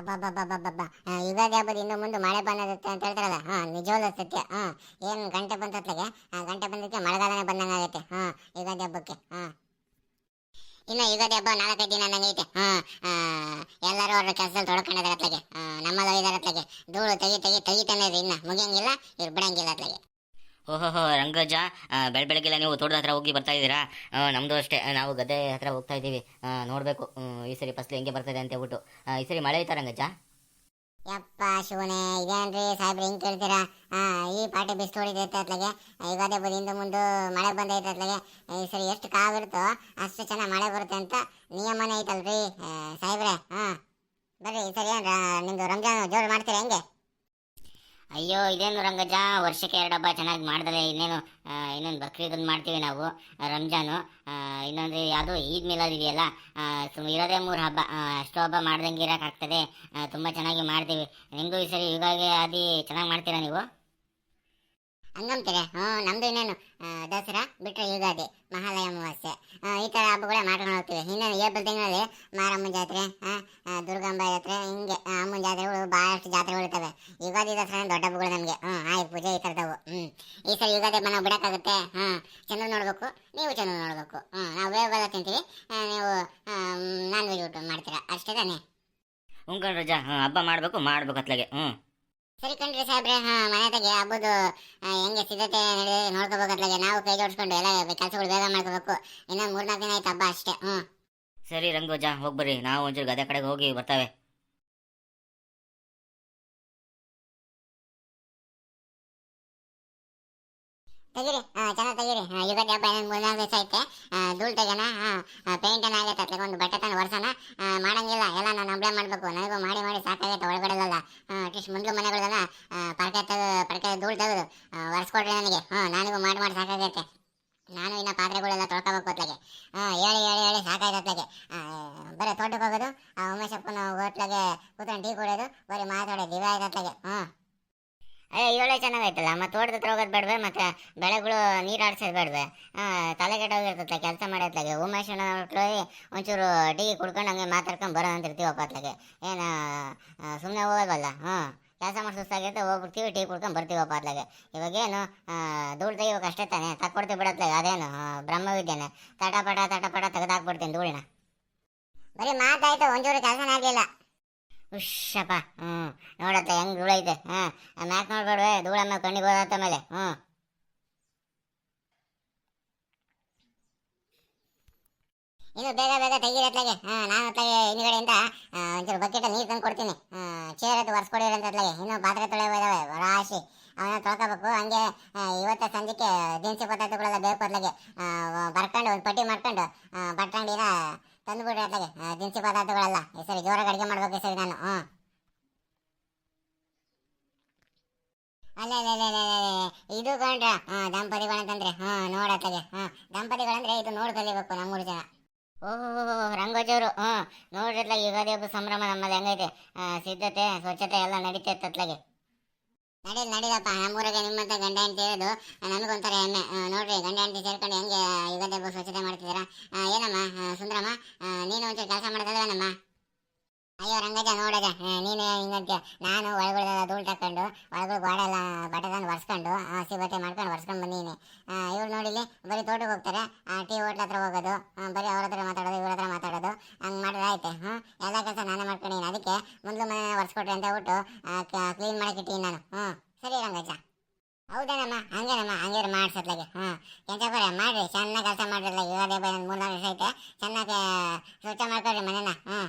ಅಬ್ಬಬ್ಬಬ್ಬಬ್ಬಬ್ಬ. ಯುಗಾದಿ ಹಬ್ಬದ ಇನ್ನು ಮುಂದೆ ಮಳೆ ಬಂದತ್ತೆ ಅಂತ ಹೇಳ್ತಾರಲ್ಲ. ಹಾ ನಿಜವಲ್ಲ ಸತ್ಯ. ಹಾ ಏನು ಗಂಟೆ ಬಂತತ್ಲಾಗೆ ಆ, ಗಂಟೆ ಬಂದಕ್ಕೆ ಮಳೆಗಾಲನೇ ಬಂದಂಗ ಆಗುತ್ತೆ ಹಾ ಯುಗಾದಿ ಹಬ್ಬಕ್ಕೆ. ಹಾ ಇನ್ನು ಯುಗಾದಿ ಹಬ್ಬ ನಾಲ್ಕೈದು ದಿನ ನಂಗೈತೆ ಹಾ ಎಲ್ಲರೂ ಅವ್ರ ಕೆಲಸದಲ್ಲಿ ತೊಡ್ಕೊಂಡಿದ್ದಾರೆ ಅತ್ಲಾಗೆ ನಮ್ಮಲ್ಲ ಇದಾರೆ ಅತ್ಲಾಗೆ ಧೂಳು ತೆಗಿ ತೆಗಿ ತೆಗಿತಾನೆ ಇನ್ನ. ಮುಗಿಯಂಗಿಲ್ಲ ಇವ್ರು ಬಿಡಂಗಿಲ್ಲ ಅತ್ಲಾಗೆ ಓಹೋಹೋ ರಂಗಜ ಬೆಳ ಬೆಳಗ್ಗೆಲ್ಲ ನೀವು ತೋಟದ ಹತ್ರ ಹೋಗಿ ಬರ್ತಾ ಇದ್ದೀರಾ? ನಮ್ಮದು ಅಷ್ಟೇ, ನಾವು ಗದ್ದೆ ಹತ್ರ ಹೋಗ್ತಾ ಇದ್ದೀವಿ. ನೋಡಬೇಕು ಈ ಸರಿ ಫಸ್ಲು ಹೆಂಗೆ ಬರ್ತದೆ ಅಂತ ಹೇಳ್ಬಿಟ್ಟು. ಈ ಸರಿ ಮಳೆ ಐತಾ ರಂಗಜ್ಜ? ಯಪ್ಪ ಶಿವನೇ ಇದೇನ್ರಿ ಸಾಹೇಬ್ರಿ, ಹಿಂಗೆ ಕೇಳ್ತೀರಾ? ಈ ಪಾಟಿ ಬಿಸಿಲು ಹೊಡಿತೈತೆ ಅತ್ಲಾಗೆ. ಯುಗಾದಿ ಹಬ್ಬದ ಹಿಂದೆ ಮುಂದೆ ಮಳೆ ಬಂದೈತೆ ಅತ್ಲಾಗೆ. ಈ ಸರಿ ಎಷ್ಟು ಕಾವಿರುತ್ತೋ ಅಷ್ಟು ಚೆನ್ನಾಗಿ ಮಳೆ ಬರುತ್ತೆ ಅಂತ ನಿಯಮನೇ ಐತಲ್ರಿ ಸಾಹೇಬ್ರೆ? ಹಾಂ, ಬರ್ರಿ, ಈ ಸರಿ ನಿಮ್ದು ರಂಜಾನ್ ಜೋರು ಮಾಡ್ತೀರಾ ಹೆಂಗೆ? ಅಯ್ಯೋ, ಇದೇನು ರಂಗಜ? ವರ್ಷಕ್ಕೆ ಎರಡು ಹಬ್ಬ ಚೆನ್ನಾಗಿ ಮಾಡ್ದಲೆ ಇನ್ನೇನು ಇನ್ನೊಂದು ಬಕ್ರೀದೊಂದು ಮಾಡ್ತೀವಿ ನಾವು ರಂಜಾನು. ಇನ್ನೊಂದು ಯಾವುದು ಈದ್ ಮಿಲಾದ್ ಇದೆಯಲ್ಲ ಇರೋದೇ ಮೂರು ಹಬ್ಬ ಅಷ್ಟು ಹಬ್ಬ ಮಾಡ್ದಂಗೆ ಇರೋಕ್ಕಾಗ್ತದೆ. ತುಂಬ ಚೆನ್ನಾಗಿ ಮಾಡ್ತೀವಿ. ನಿಮಗೂ ಈ ಸರಿ ಯುಗಾದಿ ಆದಿ ಚೆನ್ನಾಗಿ ಮಾಡ್ತೀರಾ ನೀವು? ಹಂಗಂತೀರ? ಹ್ಞೂ, ನಮ್ದು ಇನ್ನೇನು ದಸರಾ ಬಿಟ್ರೆ ಯುಗಾದಿ, ಮಹಾಲಯ ಅಮಾವಾಸ್ಯೆ. ಈ ಥರ ಹಬ್ಬಗಳೇ ಮಾಡ್ಕೊಂಡು ಹೋಗ್ತೀವಿ. ಇನ್ನೇನು, ಏಪ್ರಿಲ್ ತಿಂಗಳಲ್ಲಿ ಮಾರಮ್ಮನ ಜಾತ್ರೆ ದುರ್ಗಾಂಬ ಜಾತ್ರೆ, ಹಿಂಗೆ ಅಮ್ಮನ ಜಾತ್ರೆಗಳು ಭಾಳಷ್ಟು ಜಾತ್ರೆಗಳು ಇರ್ತವೆ. ಯುಗಾದಿ ದಸರಾ ದೊಡ್ಡ ಹಬ್ಬಗಳು ನಮಗೆ. ಹ್ಞೂ, ಆಯ್, ಪೂಜೆ ಈ ಥರದವು ಹ್ಞೂ, ಈ ಸಲ ಯುಗಾದಿ ಹಬ್ಬ ನಾವು ಬಿಡೋಕ್ಕಾಗುತ್ತೆ? ಹಾಂ ಚಂದ್ರ ನೋಡಬೇಕು, ನೀವು ಚಂದ್ರ ನೋಡಬೇಕು. ಹ್ಞೂ, ನಾವು ಬೇಗ ತಿಂತೀವಿ. ನೀವು ನಾನ್ ವೆಜ್ ಊಟ ಮಾಡ್ತೀರಾ? ಅಷ್ಟೇ ತಾನೇ? ಉಂಕಲ್ ರಜಾ ಹಬ್ಬ ಮಾಡಬೇಕು, ಮಾಡ್ಬೇಕು ಅತ್ಲಾಗೆ. ಹ್ಞೂ. ಸರಿ ಕಣ್ರಿ ಸಾಹೇಬ್ರೆ, ಹಾ, ಮನೆ ತೆಗೆ ಹೆಂಗೆ ಸಿದ್ಧತೆ ನಡೆದಿದೆ ನಾವು ಕೈ ಜೋಡಿಸ್ಕೊಂಡು ಎಲ್ಲ ಕೆಲಸಗಳು ಬೇಗ ಮಾಡ್ಕೋಬೇಕು. ಇನ್ನೊಂದು ಮೂರ್ನಾಲ್ಕು ದಿನ ಆಯ್ತು ಹಬ್ಬ ಅಷ್ಟೇ ಹ್ಞೂ ಸರಿ ರಂಗೋಜ ಹೋಗ್ಬರ್ರಿ ನಾವು ಒಂಚೂರು ಗದೆ ಕಡೆಗೆ ಹೋಗಿ ಬರ್ತೇವೆ. ತೆಗೀರಿ. ಹಾಂ ಚೆನ್ನಾಗಿ ತೆಗೀರಿ. ಹಾ, ಯುಗಾದಿ ಹಬ್ಬ ಇನ್ನೊಂದು ಮೂರ್ನಾಲ್ಕು ದಿವಸ ಐತೆ. ಧೂಳು ಹಾ ಪೇಂಟ್ ಅನ್ನ ಆಗೈತೆ ತಗೊಂಡು ಬಟ್ಟೆ ತಂದು ಒರ್ಸೋಣ. ಮಾಡಂಗಿಲ್ಲ. ಎಲ್ಲ ನಾನು ಒಬ್ಳೆ ಮಾಡಬೇಕು. ನನಗೂ ಮಾಡಿ ಮಾಡಿ ಸಾಕಾಗೈತೆ ಒಳಗಡೆಲ್ಲ ಅಟ್ಲೀಸ್ಟ್ ಮುಂದ್ಲು ಮನೆಗಳೆಲ್ಲ ಪಡ್ಕೆ ತೆಗೆದು ಪಡ್ಕೆ ಧೂಳ್ ತೆಗೆದು ಒರೆಸ್ಕೊಡ್ರಿ ನನಗೆ. ಹ್ಞೂ ನನಗೂ ಮಾಡಿ ಮಾಡಿ ಸಾಕಾಗೈತೆ. ನಾನು ಇನ್ನು ಪಾತ್ರೆಗಳೆಲ್ಲ ತೊಳ್ಕೊಬೇಕು ಅತ್ಲಾಗೆ ಹಾಂ ಹೇಳಿ ಹೇಳಿ ಹೇಳಿ ಸಾಕಾಯ್ತು ಅತ್ಲಾಗೆ ಬರೀ ತೋಟಕ್ಕೆ ಹೋಗೋದು ಆ ಉಮೇಶ್ ಅಪ್ಪನ ಹೋಟ್ಲಾಗೆ ಕೂತ್ಕೊಂಡು ಟೀ ಕುಡಿಯೋದು ಬರೀ ಮಾತಾಡೋದು ಇವೇ ಆಯ್ತು ಅತ್ಲಾಗೆ ಹ್ಞೂ ಅಯ್ಯ ಇವಳೆ ಚೆನ್ನಾಗೈತಲ್ಲ ಮತ್ತೆ ತೋಟದ ಹತ್ರ ಹೋಗೋದು ಬೇಡವೆ, ಮತ್ತೆ ಬೆಳೆಗಳು ನೀರು ಆಡ್ಸೋದು ಬೇಡವೆ. ತಲೆ ಕೆಟ್ಟೋಗಿರ್ತೈತೆ, ಕೆಲಸ ಮಾಡತ್ಲಾಗೆ ಉಮೇಶ್ ಹೋಟ್ಲಲ್ಲಿ ಒಂಚೂರು ಟೀ ಕುಡ್ಕೊಂಡು ಹಂಗೆ ಮಾತಾಡ್ಕೊಂಡು ಬರೋ ಅಂತ ಇರ್ತೀವಪ್ಪ ಅತ್ಲಾಗೆ ಏನು ಸುಮ್ಮನೆ ಹೋಗೋದಲ್ಲ? ಹ್ಞೂ ಕೆಲಸ ಮಾಡಿ ಸುಸ್ತಾಗಿರುತ್ತೆ, ಹೋಗ್ಬಿಡ್ತೀವಿ, ಟೀ ಕುಡ್ಕೊಂಡು ಬರ್ತೀವಪ್ಪ ಅತ್ಲಾಗೆ ಇವಾಗೇನು ಧೂಳು ತೆಗಿಬೇಕು ಅಷ್ಟೇ ತಾನೇ ತಕ್ಕೊಡ್ತೀವಿ ಬಿಡತ್ಲಾಗೆ ಅದೇನು ಬ್ರಹ್ಮವಿದ್ಯೆನೆ. ತಟಪಟ ತಟಪಟ ತೆಗೆದಾಕ್ಬಿಡ್ತೀನಿ ಧೂಳಿನ. ಬರೀ ಮಾತಾಯ್ತು, ಒಂಚೂರು ಕೆಲಸನೇ ಆಗಲಿಲ್ಲ. ಉಶ್ಶಪ್ಪ ಹ್ಞೂ ನೋಡತ್ತ, ಹೆಂಗ್ ಧೂಳ ಐತೆ ಹಾಂ ಮ್ಯಾಕ್ ನೋಡ್ಬೇಡ್ವೆ ಧೂಳಮ್ಮ ಕಣ್ಣಿಗೆ ಹೋದತ್ತ ಮೇಲೆ ಹ್ಞೂ ಇನ್ನು ಬೇಗ ಬೇಗ ತೆಗೀರತ್ಲಾಗೆ ಹಾಂ, ನಾನು ಅತ್ಲಾಗೆ ಹಿಂದ್ಗಡೆಯಿಂದ ಒಂಚೂರು ಬಕೆಟಲ್ಲಿ ನೀರು ತಂದು ಕೊಡ್ತೀನಿ. ಚೇರ್ ಅದು ಒರೆಸ್ಕೊಡಿರಿ ಅಂತ ಅತ್ಲಾಗೆ. ಇನ್ನು ಪಾತ್ರೆ ತೊಳೆಯೋ ಇದಾವೆ ರಾಶಿ ಅವನ್ನ ತೊಳ್ಕೋಬೇಕು, ಹಂಗೆ ಇವತ್ತು ಸಂಜೆಗೆ ದಿನಸಿ ಪದಾರ್ಥಗಳೆಲ್ಲ ಬೇಕು ಅತ್ಲಾಗೆ. ಬರ್ಕೊಂಡು, ಒಂದು ಪಟ್ಟಿ ಮಾಡ್ಕೊಂಡು ಬಟ್ಟಂಗಿನ ತಂದುಬಿಡ್ರಿ ಅಲ್ಲಿಗೆ ದಿನಸಿ ಪದಾರ್ಥಗಳೆಲ್ಲ. ಈ ಸರಿ ಜೋರಾಗಿ ಅಡುಗೆ ಮಾಡ್ಬೇಕು ಸರಿ ನಾನು. ಹ್ಞೂ. ಅಲ್ಲ ಅಲ್ಲ ಅಲ್ಲ. ಇದು ಕಂಡ್ರ ಹಾ ದಂಪತಿಗಳಂತಂದ್ರೆ ಹಾಂ ನೋಡತ್ತಾಗೆ ಹಾ ದಂಪತಿಗಳಂದ್ರೆ ಇದು ನೋಡಿ ಕಲಿಬೇಕು ನಮ್ಮೂರು ಜನ. ಓಹೋ ರಂಗೋಜವರು ಹ್ಞೂ. ನೋಡ್ರಿತ್ಲ ಯುಗಾದಿ ಹಬ್ಬ ಸಂಭ್ರಮ ನಮ್ಮಲ್ಲಿ ಹೆಂಗೈತೆ. ಸಿದ್ಧತೆ, ಸ್ವಚ್ಛತೆ ಎಲ್ಲ ನಡೀತಾ ಇತ್ತತ್ಲಾಗೆ ನಡೀಲಿ, ನಡೀಲಪ್ಪ. ನಮ್ಮೂರಿಗೆ ನಿಮ್ಮಂತ ಗಂಡ ಹೆಂಡತಿ ಇರೋದು ನಮಗೊಂಥರ ಹೆಮ್ಮೆ. ನೋಡ್ರಿ, ಗಂಡ ಹೆಂಡತಿ ಸೇರ್ಕೊಂಡು ಹೆಂಗೆ ಯುಗಾದಿ ಸ್ವಚ್ಛತೆ ಮಾಡ್ತಿದ್ದೀರಾ? ಏನಮ್ಮ ಸುಂದರಮ್ಮ? ನೀನು ಒಂಚೂರು ಕೆಲಸ ಮಾಡೋದಲ್ವೇನಮ್ಮ ಅಯ್ಯೋ ರಂಗಜ ನೋಡಜ ನೀನು ಹಿಂಗಂತೀಯ? ನಾನು ಒಳಗಡೆ ಧೂಳು ತಕ್ಕೊಂಡು ಒಳಗಡೆ ಗೋಡೆ ಎಲ್ಲ ಬಟ್ಟೆ ಒರೆಸ್ಕೊಂಡು ಹಸಿ ಬಟ್ಟೆ ಮಾಡ್ಕೊಂಡು ಒರೆಸ್ಕೊಂಡು ಬಂದೀನಿ. ಇವ್ರು ನೋಡಿಲಿ ಬರೀ ತೋಟಕ್ಕೆ ಹೋಗ್ತಾರೆ ಟೀ ಹೋಟ್ಲ ಹತ್ರ ಹೋಗೋದು ಬರೀ ಅವ್ರ ಹತ್ರ ಮಾತಾಡೋದು, ಇವ್ರ ಹತ್ರ ಮಾತಾಡೋದು, ಹಂಗೆ ಮಾಡಿದ್ರೆ ಆಯ್ತು ಹ್ಞೂ ಎಲ್ಲ ಕೆಲಸ ನಾನೇ ಮಾಡ್ಕೊಂಡಿನಿ, ಅದಕ್ಕೆ ಮೊದಲು ಮನೆ ಒರೆಸ್ಕೊಟ್ರಿ ಅಂತ ಹೇಳ್ಬಿಟ್ಟು ಕ್ಲೀನ್ ಮಾಡಕ್ಕೆ ಇಟ್ಟಿನಿ ನಾನು ಹ್ಞೂ ಸರಿ ರಂಗಜ್ಜ. ಹೌದೇನಮ್ಮ, ಹಂಗೇನಮ್ಮ ಹಂಗೇ ಮಾಡ್ಸತ್ಲಾಗೆ ಹಾಂ ಕೆಂಚಪುರ ಮಾಡ್ರಿ ಚೆನ್ನಾಗಿ ಕೆಲಸ ಮಾಡಿರಲ್ಲ ಯುಗಾದಿ ಹಬ್ಬ ಮೂರು ನಾಲ್ಕು ದಿವಸ ಐತೆ ಚೆನ್ನಾಗಿ ಸ್ವಚ್ಛ ಮಾಡ್ಕೊಳ್ರಿ ಮನೇನ ಹ್ಞೂ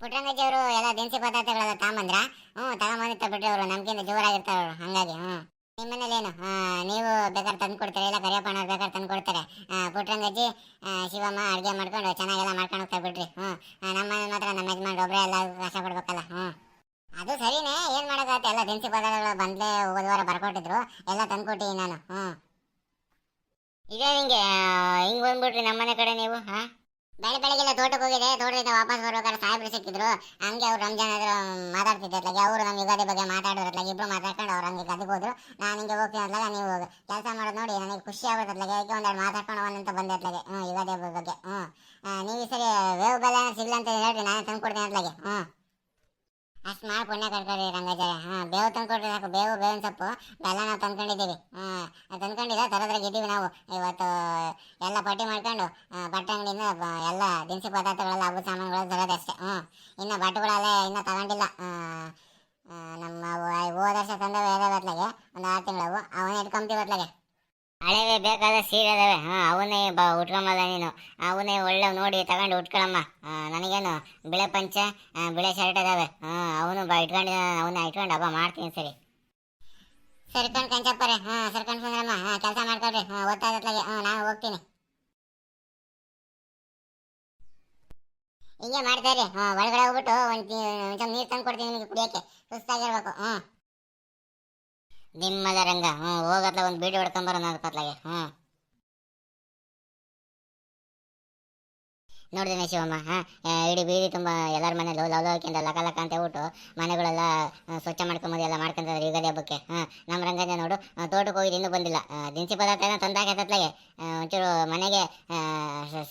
ಪುಟ್ಟರಂಗಜ್ಜಿ ಅವರು ಎಲ್ಲ ದಿನಸಿ ಪದಾರ್ಥಗಳೆಲ್ಲ ತಗೊಂಬಂದ್ರ ಹ್ಞೂ ತಗೊಂಬಂದಿರ್ತಾರೆ ಬಿಡ್ರಿ ಅವರು ನಮ್ಗಿಂತ ಜೋರಾಗಿರ್ತಾರೆ ಅವ್ರು ಹಂಗಾಗಿ ಹ್ಞೂ ನಿಮ್ಮ ಮನೇಲಿ ಏನು ಆ, ನೀವು ಬೇಕಾದ್ರೆ ತಂದು ಕೊಡ್ತಾರೆ, ಇಲ್ಲ ಕರಿಯಪ್ಪನವ್ರು ಬೇಕಾದ್ರೆ ತಂದು ಕೊಡ್ತಾರೆ. ಪುಟ್ರಂಗಜ್ಜಿ ಶಿವಮ್ಮ ಅಡುಗೆ ಮಾಡ್ಕೊಂಡು ಚೆನ್ನಾಗೆಲ್ಲ ಮಾಡ್ಕೊಂಡು ಹೋಗ್ತಾ ಬಿಡ್ರಿ. ಹ್ಞೂ. ನಮ್ಮ ಮಾತ್ರ ನಮ್ಮ ಯಜಮಾನ್ರು ಒಬ್ಬರೇ ಎಲ್ಲ ಕಷ್ಟ ಪಡ್ಬೇಕಲ್ಲ. ಹ್ಞೂ. ಅದು ಸರಿನೇ, ಏನು ಮಾಡೋಕ್ಕಾಗತ್ತೆ ಎಲ್ಲ ದಿನಸಿ ಪದಾರ್ಥಗಳು ಬಂದೇ ಹೋದ ವಾರ ಬರ್ಕೊಟ್ಟಿದ್ರು, ಎಲ್ಲ ತಂದ್ಕೊಟ್ಟಿದ್ದೀನಿ ನಾನು. ಹ್ಞೂ. ಇದೇ ಹಿಂಗೆ? ಹಿಂಗೆ ಬಂದ್ಬಿಟ್ರಿ ನಮ್ಮನೆ ಕಡೆ ನೀವು, ಹಾಂ? ಬೆಳೆ ಬೆಳಗ್ಗೆಲ್ಲ ತೋಟಕ್ಕೆ ಹೋಗಿದೆ ತೋಟದಿಂದ ವಾಪಸ್ ಬರ್ಬೇಕಾದ್ರೆ ಸಾಹೇಬ್ರು ಸಿಕ್ಕಿದ್ರು. ಹಂಗೆ ಅವ್ರು ರಂಜಾನ್ ಹತ್ರ ಮಾತಾಡ್ತಿದ್ದೆ ಅವರು ನಮ್ಮ ಯುಗಾದಿ ಬಗ್ಗೆ ಮಾತಾಡೋದ್ರತ್ಲಾಗ ಇಬ್ರು ಮಾತಾಡ್ಕೊಂಡು ಅವ್ರು ಹಂಗೆ ಗದಿಗೆ ಹೋದ್ರು. ನಾನು ಹಿಂಗೆ ಹೋಗ್ತೀನಿ ಅತ್ಲಾಗ ನೀವು ಕೆಲಸ ಮಾಡೋದು ನೋಡಿ, ನನಗೆ ಖುಷಿ ಆಗೋದ್ರತ್ಲಾಗ ಯಾಕೆ ಒಂದೆರಡು ಮಾತಾಡ್ಕೊಂಡು ಒಂದಂತ ಅಂತ ಬಂದೆ ಅತ್ಲಾಗೆ ಹ್ಞೂ ಯುಗಾದಿ ಹಬ್ಬದ ಬಗ್ಗೆ. ಹ್ಞೂ ನೀವು ಸರಿ, ವೇವ್ ಬೆಲ್ಲ ಅಂತ ಹೇಳ್ರಿ ನಾನು ತಂದು ಕೊಡ್ತೀನಿ ಅತ್ಲಾಗೆ ಹ್ಞೂ ಅಷ್ಟು ಮಾಡಿ ಪುಣ್ಯ ಕಟ್ಕೊಳ್ರಿ ರಂಗಾಚಾರ್ಯ ಹಾ, ಬೇವು ತಂದ್ಕೊಟ್ರೆ ಸಾಕು. ಬೇವು, ಬೇವಿನ ಸೊಪ್ಪು, ಬೆಲ್ಲ ನಾವು ತಂದ್ಕೊಂಡಿದ್ದೀವಿ. ಹಾ ತಂದ್ಕೊಂಡಿದ್ದ ತರದ್ರಾಗ ಇದ್ದೀವಿ ನಾವು. ಇವತ್ತು ಎಲ್ಲ ಪಟ್ಟಿ ಮಾಡ್ಕೊಂಡು ಬಟ್ಟೆ ಅಂಗಡಿಯಿಂದ ಎಲ್ಲ ದಿನಸಿ ಪದಾರ್ಥಗಳೆಲ್ಲ, ಹಬ್ಬದ ಸಾಮಾನುಗಳು ತರೋದಷ್ಟೇ ಹ್ಞೂ ಇನ್ನು ಬಟ್ಟೆಗಳೆಲ್ಲ ಇನ್ನೂ ತಗೊಂಡಿಲ್ಲ. ನಮ್ಮ ಹೋದ ವರ್ಷ ತಂದವೆ ಅತ್ಲಾಗೆ. ಒಂದು ಆರು ತಿಂಗಳವು. ಅವನ್ನ ಇಟ್ಕೊಂತೀವಿ ಹಳೆವೆ ಬೇಕಾದ ಸೀರೆ ಅದಾವೆ. ಹಾಂ, ಅವನ್ನೇ ಬಾ, ಉಟ್ಕೊಂಬಲ್ಲ ನೀನು. ಅವನ್ನೇ ಒಳ್ಳೆ ನೋಡಿ ತಗೊಂಡು ಉಟ್ಕೊಳಮ್ಮ. ನನಗೇನು ಬಿಳೆ ಪಂಚೆ ಬಿಳೆ ಶರ್ಟ್ ಅದಾವೆ. ಹಾ ಅವನು ಬಾ ಇಟ್ಕೊಂಡು ಅವನ್ನ ಇಟ್ಕೊಂಡು ಹಬ್ಬ ಮಾಡ್ತೀನಿ ಸರಿ. ಸರ್ಕೊಂಡು ಕಂಚಪ್ಪರೆ, ಹಾ ಸರ್ಕೊಂಡು ಸುಂದ್ರಮ್ಮ, ಹಾ, ಕೆಲಸ ಮಾಡ್ಕೊಳ್ರಿ. ಹಾ ಇದ್ಲಾಗೆ ಹಾ, ನಾನು ಹೋಗ್ತೀನಿ. ಹಿಂಗೆ ಮಾಡ್ತಾರೆ ಹಾಂ, ಒಳಗಡೆ ಹೋಗ್ಬಿಟ್ಟು ಒಂದು ನೀರು ತಂದು ಕೊಡ್ತೀನಿ ನಿಮಗೆ ಕುಡಿಯೋಕ್ಕೆ. ಸುಸ್ತಾಗಿರ್ಬೇಕು ಹ್ಞೂ ನಿಮ್ಮದ ರಂಗ. ಹ್ಞೂ ಹೋಗತ್ಲ ಒಂದು ಬೀಡಿ ಹೊಡ್ಕೊಂಬರೋಣ ಅದಕ್ಕತ್ಲಾಗೆ ಹ್ಞೂ ನೋಡಿದೇನೆ ಶಿವಮ್ಮ, ಹಾಂ? ಇಡೀ ಬೀದಿ ತುಂಬ ಎಲ್ಲರ ಮನೇಲೂ ಲವ್ ಲವ್ಕಿಂದ ಲಕ ಲಕ ಅಂತ ಹೇಳ್ಬಿಟ್ಟು ಮನೆಗಳೆಲ್ಲ ಸ್ವಚ್ಛ ಮಾಡ್ಕೊಂಬೋದು ಎಲ್ಲ ಮಾಡ್ಕೊಂತಾರೆ ಯುಗಾದಿ ಹಬ್ಬಕ್ಕೆ, ಹಾಂ? ನಮ್ಮ ರಂಗಂಜ ನೋಡು ತೋಟಕ್ಕೆ ಹೋಗಿದ್ದು ಇನ್ನೂ ಬಂದಿಲ್ಲ. ದಿನಸಿ ಪದಾರ್ಥ ತಂದಾಗ ತತ್ಲಾಗೆ ಒಂಚೂರು ಮನೆಗೆ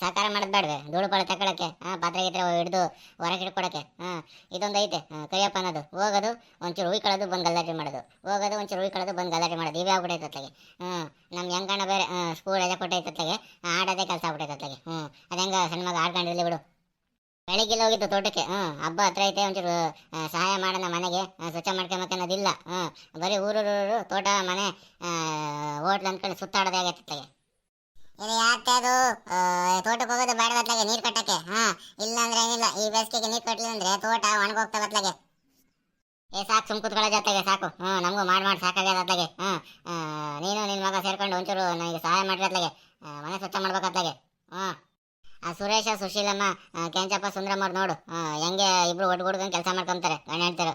ಸಹಕಾರ ಮಾಡೋದು ಬೇಡವೆ, ಧೂಳು ಪಾಳು ತಗೊಳಕ್ಕೆ ಹಾಂ ಪಾತ್ರೆ ಗಿತ್ರೆ ಹಿಡಿದು ಹೊರಗೆ ಇಟ್ಕೊಡಕ್ಕೆ ಹಾಂ? ಇದೊಂದು ಐತೆ ಕೈಯಪ್ಪ ಅನ್ನೋದು. ಹೋಗೋದು, ಒಂಚೂರು ಉಯ್ಕೊಳ್ಳೋದು ಬಂದು ಗಲಾಟೆ ಮಾಡೋದು. ಹೋಗೋದು, ಒಂಚೂರು ಉಯ್ಕೊಳ್ಳೋದು ಬಂದು ಗಲಾಟೆ ಮಾಡೋದು. ಇವೇ ಆಗ್ಬಿಟ್ಟೈತೆ ಅತ್ಲಾಗೆ ಹ್ಞೂ ನಮ್ಮ ಹೆಂಗಣ್ಣ ಬೇರೆ ಸ್ಕೂಲ್ ರಜೆ ಕೊಟ್ಟೈತೆ ಅತ್ಲಾಗೆ ಆಡೋದೇ ಕೆಲಸ ಆಗ್ಬಿಟ್ಟೈತೆ ಅತ್ಲಾಗೆ ಹ್ಞೂ ಅದು ಹೆಂಗ ಸಣ್ಣ ಮಗ ಆಡ್ಕೊಂಡಿರ್ಲಿ ಬಿಡು. ಬೆಳಿಗ್ಗೆ ಹೋಗಿದ್ದು ತೋಟಕ್ಕೆ. ಹ್ಞೂ ಹಬ್ಬ ಹತ್ರ ಐತೆ ಒಂಚೂರು ಸಹಾಯ ಮಾಡೋಣ ಮನೆಗೆ. ಸ್ವಚ್ಛ ಮಾಡ್ಕೊಂಬೇಕನ್ನೋದಿಲ್ಲ ಹ್ಞೂ ಬರೀ ಊರೂರು ತೋಟ ಮನೆ ಹೋಟ್ಲ್ ಅಂದ್ಕೊಂಡು ಸುತ್ತಾಡೋದೇ ಆಗೈತೆ ಅತ್ಲಾಗೆ ಇದು ಯಾಕೆ ಅದು ತೋಟಕ್ಕೆ ಹೋಗೋದು ಬೇಡ ಬತ್ಲಾಗೆ ನೀರು ಕಟ್ಟಕ್ಕೆ. ಹಾಂ ಇಲ್ಲ ಅಂದ್ರೆ ಏನಿಲ್ಲ. ಈ ಬೇಸಿಗೆಗೆ ನೀರು ಕಟ್ಟಲಿಲ್ಲ ಅಂದ್ರೆ ತೋಟ ಒಣಗೋಗ್ತಾ ಬತ್ಲಾಗೆ ಏ ಸಾಕು ಸುಮ್ ಕುತ್ಕೊಳ್ಳೋ ಜೊತೆಗೆ ಸಾಕು. ಹ್ಞೂ ನಮಗೂ ಮಾಡಿ ಮಾಡಿ ಸಾಕಾಗ್ಯದ ಅತ್ಲಾಗೆ ಹಾಂ ನೀನು ನಿನ್ನ ಮಗ ಸೇರ್ಕೊಂಡು ಒಂಚೂರು ನನಗೆ ಸಹಾಯ ಮಾಡಿರತ್ಲಾಗೆ ಅತ್ಲಾಗೆ ಮನೆ ಸ್ವಚ್ಛ ಮಾಡ್ಬೇಕು ಅತ್ಲಾಗೆ ಸುರೇಶ, ಸುಶೀಲಮ್ಮ ಕೆಂಚಪ್ಪ, ಸುಂದ್ರಮ್ಮ ನೋಡು. ಹೆಂಗೆ ಇಬ್ರು ಒಟ್ಗುಡ್ಕೊಂಡು ಕೆಲಸ ಮಾಡ್ಕೊಂತಾರೆ, ಗಂಡ ಹೇಳ್ತಾರೆ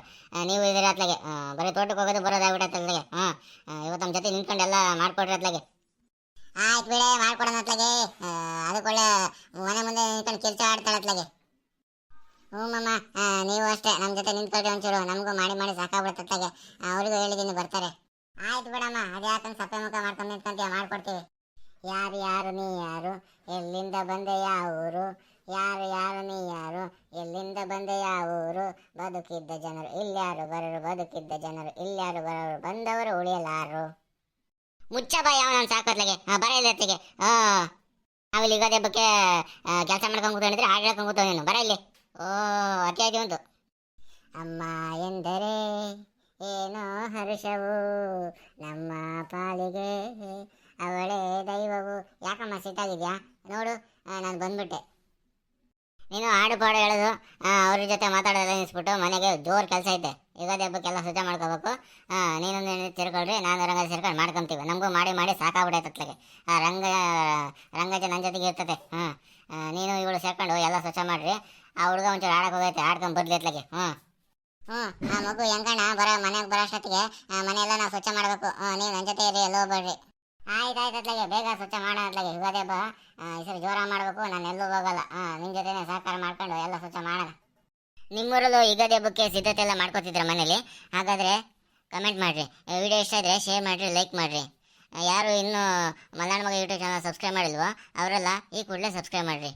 ನೀವು ಇದೀರಿ ಅತ್ಲಾಗೆ. ಬರೀ ತೋಟಕ್ಕೆ ಹೋಗೋದು ಬರೋದಾಗ್ಬಿಟ್ಟೆ ಅತ್ಲಾಗೆ. ಹಾಂ ಇವತ್ತು ನಮ್ಮ ಜೊತೆ ನಿಂತ್ಕೊಂಡು ಎಲ್ಲ ಮಾಡ್ಕೊಡ್ರಿ ಅತ್ಲಾಗೆ. ಆಯ್ತು ಬಿಡೆ, ಮಾಡ್ಕೊಡೋಣ ಅತ್ಲಾಗೆ. ಅದಕ್ಕೊಳ್ಳೆ ಮನೆ ಮುಂದೆ ನಿಂತ್ಕೊಂಡು ಕೆಲಸ ಆಡ್ತಾಳೆ ಅತ್ಲಾಗೆ. ಹ್ಞೂ ಮಮ್ಮ ನೀವು ಅಷ್ಟೇ. ನಮ್ಮ ಜೊತೆ ನಿಂತ್ಕೊಳ್ಳಿ ಒಂಚೂರು. ನಮಗೂ ಮಾಡಿ ಮಾಡಿ ಸಾಕಾಗ್ಬಿಡುತ್ತೆ ಅತ್ಲಾಗೆ. ಅವರಿಗೂ ಹೇಳಿದ್ದೀನಿ ಬರ್ತಾರೆ. ಆಯ್ತು ಬಿಡಮ್ಮ ಅದ್ಯಾಕಂತ ಸಪ್ಪೆ ಮುಖ ಮಾಡ್ಕೊಂಡು ನಿಂತ್ಕೊಂತೀವಿ ಮಾಡ್ಕೊಡ್ತೀವಿ. ಯಾರು ಯಾರು ನೀ ಯಾರು? ಎಲ್ಲಿಂದ ಬಂದೆ ಯಾವ ಊರು? ಯಾರು ಯಾರು ನೀ ಯಾರು? ಎಲ್ಲಿಂದ ಬಂದೆ ಯಾವ ಊರು? ಬದುಕಿದ್ದ ಜನರು ಇಲ್ಯಾರು ಬರರು? ಬದುಕಿದ್ದ ಜನರು ಇಲ್ಯಾರು ಬರರು? ಬಂದವರು ಉಳಿಯಲಾರು. ಮುಚ್ಚ ಬಾಯ್ ಅವನ ಸಾಕೋತ್ಲಗೆ ಹಾಂ ಬರ ಇಲ್ಲಿ ಅತ್ತಿಗೆ. ಹಾಂ ನಾವಿಲ್ಲಿ ಯುಗಾದಿ ಹಬ್ಬಕ್ಕೆ ಕೆಲಸ ಮಾಡ್ಕೊಂಡು ಕೂತ್ಕೊಂಡಿದ್ರೆ ಹಾಡು ಹೇಳ್ಕೊಂಡು ನೀನು. ಬರ ಇಲ್ಲಿ. ಓ, ಅತಿ ಆಯ್ತು ಒಂದು ಅಮ್ಮ ಎಂದರೆ ಏನೋ ಹರ್ಷವು ನಮ್ಮ ಪಾಲಿಗೆ ಅವಳೇ ದೈವವು ಯಾಕಮ್ಮ ಸಿಟ್ಟಾಗಿದ್ಯಾ? ನೋಡು ನಾನು ಬಂದ್ಬಿಟ್ಟೆ. ನೀನು ಹಾಡು ಪಾಡು ಹೇಳೋದು ಅವ್ರ ಜೊತೆ ಮಾತಾಡೋದೆಲ್ಲ ಅನಿಸ್ಬಿಟ್ಟು ಮನೆಗೆ ಜೋರು ಕೆಲಸ ಐತೆ. ಯುಗಾದಿ ಹಬ್ಬಕ್ಕೆಲ್ಲ ಸ್ವಚ್ಛ ಮಾಡ್ಕೋಬೇಕು. ನೀನೊಂದು ನೀನು ತಿರ್ಕೊಳ್ರಿ ನಾನು ರಂಗ ಸೇರ್ಕೊಂಡು ಮಾಡ್ಕೊತೀವಿ. ನಮಗೂ ಮಾಡಿ ಮಾಡಿ ಸಾಕಾಗ್ಬಿಟ್ಟೈತೆ ತತ್ಲಗೆ ಆ, ರಂಗ, ರಂಗಜ ನನ್ನ ಜೊತೆಗೆ ಇರ್ತದೆ. ಹಾಂ ನೀನು ಇವಳು ಸೇರ್ಕೊಂಡು ಎಲ್ಲ ಸ್ವಚ್ಛ ಮಾಡ್ರಿ. ಆ ಹುಡುಗ ಒಂಚೂರು ಆಡಕ್ಕೆ ಹೋಗೈತೆ ಆಡ್ಕೊಂಡು ಬರ್ಲಿ ಅತ್ಲಾಗೆ. ಹ್ಞೂ ಹ್ಞೂ ಆ ಮಗು ಹೆಂಗಣ್ಣ, ಬರೋ ಮನೆಗೆ ಬರೋ ಅಷ್ಟೊತ್ತಿಗೆ ಮನೆಯೆಲ್ಲ ನಾವು ಸ್ವಚ್ಛ ಮಾಡಬೇಕು. ನೀನು ನನ್ನ ಜೊತೆ ಇರಿ, ಎಲ್ಲೋ ಹೋಗ್ಬೇಡ್ರಿ. ಆಯ್ತು ಆಯ್ತು ಅತ್ಲಾಗೆ ಬೇಗ ಸ್ವಚ್ಛ ಮಾಡೋ ಅತ್ಲಾಗೆ ಯುಗಾದಿ ಹಬ್ಬ ಈ ಸರಿ ಜೋರ ಮಾಡಬೇಕು, ನಾನು ಎಲ್ಲೂ ಹೋಗಲ್ಲ. ನಿಮ್ಮ ಜೊತೆನೇ ಸಹಕಾರ ಮಾಡ್ಕೊಂಡು ಎಲ್ಲ ಸ್ವಚ್ಛ ಮಾಡೋಣ. ನಿಮ್ಮೂರಲ್ಲೂ ಯುಗಾದಿ ಹಬ್ಬಕ್ಕೆ ಸಿದ್ಧತೆ ಎಲ್ಲ ಮಾಡ್ಕೋತಿದ್ರ ಮನೇಲಿ? ಹಾಗಾದರೆ ಕಮೆಂಟ್ ಮಾಡಿರಿ. ವಿಡಿಯೋ ಇಷ್ಟ ಇದ್ದರೆ ಶೇರ್ ಮಾಡಿರಿ ಲೈಕ್ ಮಾಡಿರಿ. ಯಾರು ಇನ್ನೂ ಮಲೆನಾಡು ಮಗ ಯೂಟ್ಯೂಬ್ ಚಾನಲ್ ಸಬ್ಸ್ಕ್ರೈಬ್ ಮಾಡಿಲ್ವೋ, ಅವರೆಲ್ಲ ಈ ಕೂಡಲೇ ಸಬ್ಸ್ಕ್ರೈಬ್ ಮಾಡಿರಿ.